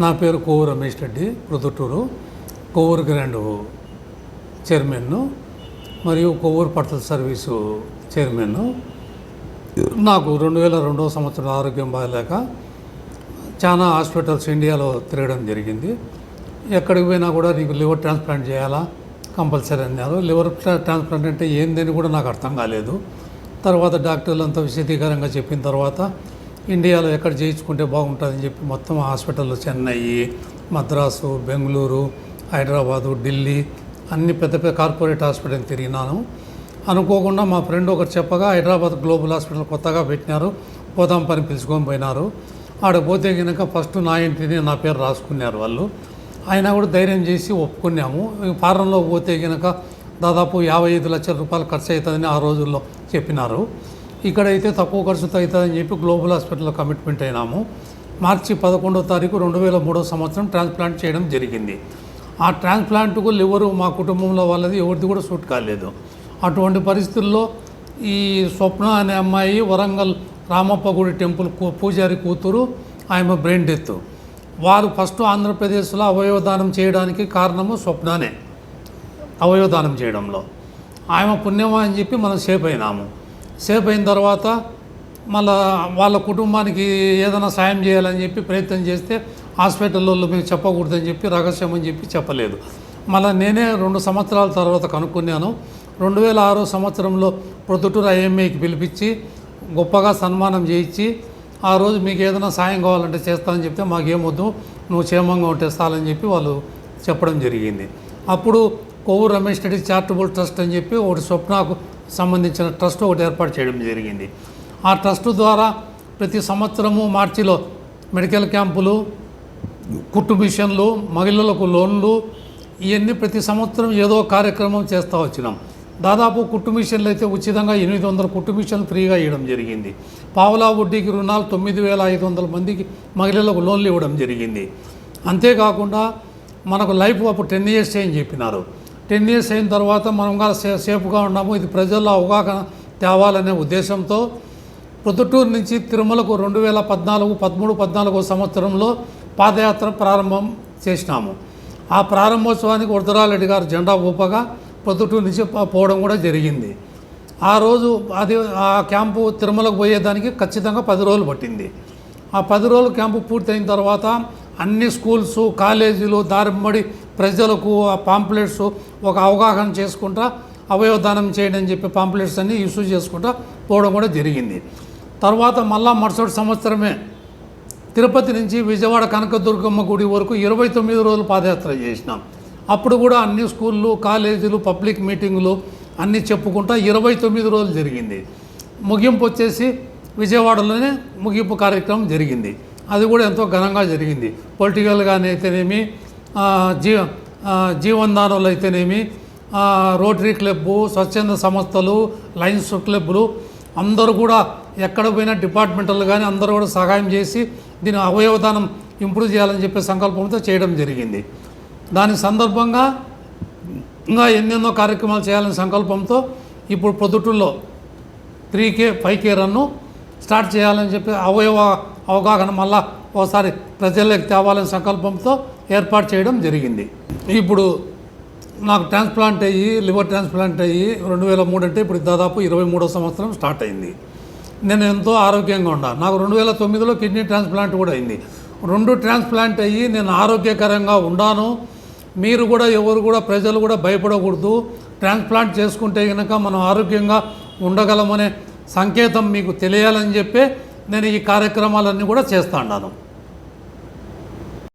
నా పేరు కోవూరు రమేష్ రెడ్డి ప్రొద్దుటూరు. కోవూరు గ్రాండ్ చైర్మన్ను మరియు కొవ్వూరు పట్టల సర్వీసు చైర్మన్ను. నాకు రెండు వేల రెండవ సంవత్సరం ఆరోగ్యం బాగలేక చాలా హాస్పిటల్స్ ఇండియాలో తిరగడం జరిగింది. ఎక్కడికి పోయినా కూడా నీకు లివర్ ట్రాన్స్ప్లాంట్ చేయాలా? కంపల్సరీ అన్నారు. లివర్ ట్రాన్స్ప్లాంట్ అంటే ఏందని కూడా నాకు అర్థం కాలేదు. తర్వాత డాక్టర్లు అంతా విశదీకరంగా చెప్పిన తర్వాత ఇండియాలో ఎక్కడ చేయించుకుంటే బాగుంటుందని చెప్పి మొత్తం హాస్పిటల్లో చెన్నై మద్రాసు బెంగళూరు హైదరాబాదు ఢిల్లీ అన్ని పెద్ద పెద్ద కార్పొరేట్ హాస్పిటల్ తిరిగినాను. అనుకోకుండా మా ఫ్రెండ్ ఒకరు చెప్పగా హైదరాబాద్ గ్లోబల్ హాస్పిటల్ కొత్తగా పెట్టినారు పోదాం పని పిలుచుకొని పోయినారు. ఆడ పోతే కనుక ఫస్ట్ నా ఇంటిని నా పేరు రాసుకున్నారు వాళ్ళు. అయినా కూడా ధైర్యం చేసి ఒప్పుకున్నాము. ఫారంలో పోతే కనుక దాదాపు యాభై ఐదు లక్షల రూపాయలు ఖర్చు అవుతుందని ఆ రోజుల్లో చెప్పినారు. ఇక్కడైతే తక్కువ ఖర్చుతో అవుతుందని చెప్పి గ్లోబల్ హాస్పిటల్లో కమిట్మెంట్ అయినాము. మార్చి పదకొండో తారీఖు రెండు వేల మూడో సంవత్సరం ట్రాన్స్ప్లాంట్ చేయడం జరిగింది. ఆ ట్రాన్స్ప్లాంట్కు లివరు మా కుటుంబంలో వాళ్ళది ఎవరిది కూడా సూట్ కాలేదు. అటువంటి పరిస్థితుల్లో ఈ స్వప్న అనే అమ్మాయి వరంగల్ రామప్ప గుడి టెంపుల్ పూజారి కూతురు ఆమె బ్రెయిన్ డెత్. వారు ఫస్ట్ ఆంధ్రప్రదేశ్లో అవయవదానం చేయడానికి కారణము స్వప్ననే అవయవదానం చేయడంలో. ఆమె పుణ్యమా అని చెప్పి మనం సేఫ్ అయినాము. సేఫ్ అయిన తర్వాత మళ్ళా వాళ్ళ కుటుంబానికి ఏదైనా సాయం చేయాలని చెప్పి ప్రయత్నం చేస్తే హాస్పిటల్లో మీరు చెప్పకూడదని చెప్పి రహస్యం అని చెప్పి చెప్పలేదు. మళ్ళీ నేనే రెండు సంవత్సరాల తర్వాత కనుక్కున్నాను. రెండు వేల ఆరో సంవత్సరంలో ప్రొద్దుటూరు ఐఎంఏకి పిలిపించి గొప్పగా సన్మానం చేయించి ఆ రోజు మీకు ఏదైనా సాయం కావాలంటే చేస్తానని చెప్తే మాకేమొద్దు నువ్వు క్షేమంగా ఉంటే చాలని చెప్పి వాళ్ళు చెప్పడం జరిగింది. అప్పుడు కొవ్వు రమేష్ రెడ్డి చారిటబుల్ ట్రస్ట్ అని చెప్పి ఒకటి స్వప్నకు సంబంధించిన ట్రస్ట్ ఒకటి ఏర్పాటు చేయడం జరిగింది. ఆ ట్రస్ట్ ద్వారా ప్రతి సంవత్సరము మార్చిలో మెడికల్ క్యాంపులు కుట్టు మిషన్లు మహిళలకు లోన్లు ఇవన్నీ ప్రతి సంవత్సరం ఏదో కార్యక్రమం చేస్తూ వచ్చినాం. దాదాపు కుట్టు మిషన్లు అయితే ఉచితంగా ఎనిమిది వందల కుట్టు మిషన్లు ఫ్రీగా ఇవ్వడం జరిగింది. పావలా వడ్డీకి రుణాలు తొమ్మిది వేల ఐదు వందల మందికి మహిళలకు లోన్లు ఇవ్వడం జరిగింది. అంతేకాకుండా మనకు లైఫ్ అప్పుడు టెన్ ఇయర్స్ అని చెప్పినారు. టెన్ ఇయర్స్ అయిన తర్వాత మనం కూడా సే సేఫ్గా ఉన్నాము. ఇది ప్రజల్లో అవగాహన తేవాలనే ఉద్దేశంతో ప్రొద్దుటూరు నుంచి తిరుమలకు రెండు వేల పద్నాలుగు పదమూడు పద్నాలుగో సంవత్సరంలో పాదయాత్ర ప్రారంభం చేసినాము. ఆ ప్రారంభోత్సవానికి వరదరారెడ్డి గారు జెండా ఊపగా ప్రొద్దుటూరు నుంచి పోవడం కూడా జరిగింది. ఆ రోజు అది ఆ క్యాంపు తిరుమలకు పోయేదానికి ఖచ్చితంగా పది రోజులు పట్టింది. ఆ పది రోజులు క్యాంపు పూర్తయిన తర్వాత అన్ని స్కూల్స్ కాలేజీలు దారిమ్మడి ప్రజలకు ఆ పాంప్లెట్స్ ఒక అవగాహన చేసుకుంటా అవయవదానం చేయండి అని చెప్పి పాంప్లెట్స్ అన్ని ఇష్యూ చేసుకుంటా పోవడం కూడా జరిగింది. తర్వాత మళ్ళా మరుసటి సంవత్సరమే తిరుపతి నుంచి విజయవాడ కనకదుర్గమ్మ గుడి వరకు ఇరవై తొమ్మిది రోజులు పాదయాత్ర చేసినాం. అప్పుడు కూడా అన్ని స్కూళ్ళు కాలేజీలు పబ్లిక్ మీటింగులు అన్నీ చెప్పుకుంటా ఇరవై తొమ్మిది రోజులు జరిగింది. ముగింపు వచ్చేసి విజయవాడలోనే ముగింపు కార్యక్రమం జరిగింది. అది కూడా ఎంతో ఘనంగా జరిగింది. పొలిటికల్గానే అయితేనేమి జీవ జీ ఆ, అయితేనేమి రోటరీ క్లబ్బు స్వచ్ఛంద సంస్థలు లయన్స్ క్లబ్లు అందరూ కూడా ఎక్కడ పోయినా డిపార్ట్మెంటల్ కానీ అందరూ కూడా సహాయం చేసి దీని అవయవదానం ఇంప్రూవ్ చేయాలని చెప్పే సంకల్పంతో చేయడం జరిగింది. దాని సందర్భంగా ఇంకా ఎన్నెన్నో కార్యక్రమాలు చేయాలనే సంకల్పంతో ఇప్పుడు పొద్దుటూరులో three K five K run start చేయాలని చెప్పి అవయవ అవగాహన మళ్ళా ఒకసారి ప్రజల్లోకి తేవాలనే సంకల్పంతో ఏర్పాటు చేయడం జరిగింది. ఇప్పుడు నాకు ట్రాన్స్ప్లాంట్ అయ్యి లివర్ ట్రాన్స్ప్లాంట్ అయ్యి రెండు వేల మూడు అంటే ఇప్పుడు దాదాపు ఇరవై మూడో సంవత్సరం స్టార్ట్ అయింది. నేను ఎంతో ఆరోగ్యంగా ఉన్నాను నాకు రెండు వేల తొమ్మిదిలో కిడ్నీ ట్రాన్స్ప్లాంట్ కూడా అయింది. రెండు ట్రాన్స్ప్లాంట్ అయ్యి నేను ఆరోగ్యకరంగా ఉన్నాను మీరు కూడా ఎవరు కూడా ప్రజలు కూడా భయపడకూడదు. ట్రాన్స్ప్లాంట్ చేసుకుంటే కనుక మనం ఆరోగ్యంగా ఉండగలమనే సంకేతం మీకు తెలియాలని చెప్పే నేను ఈ కార్యక్రమాలన్నీ కూడా చేస్తాను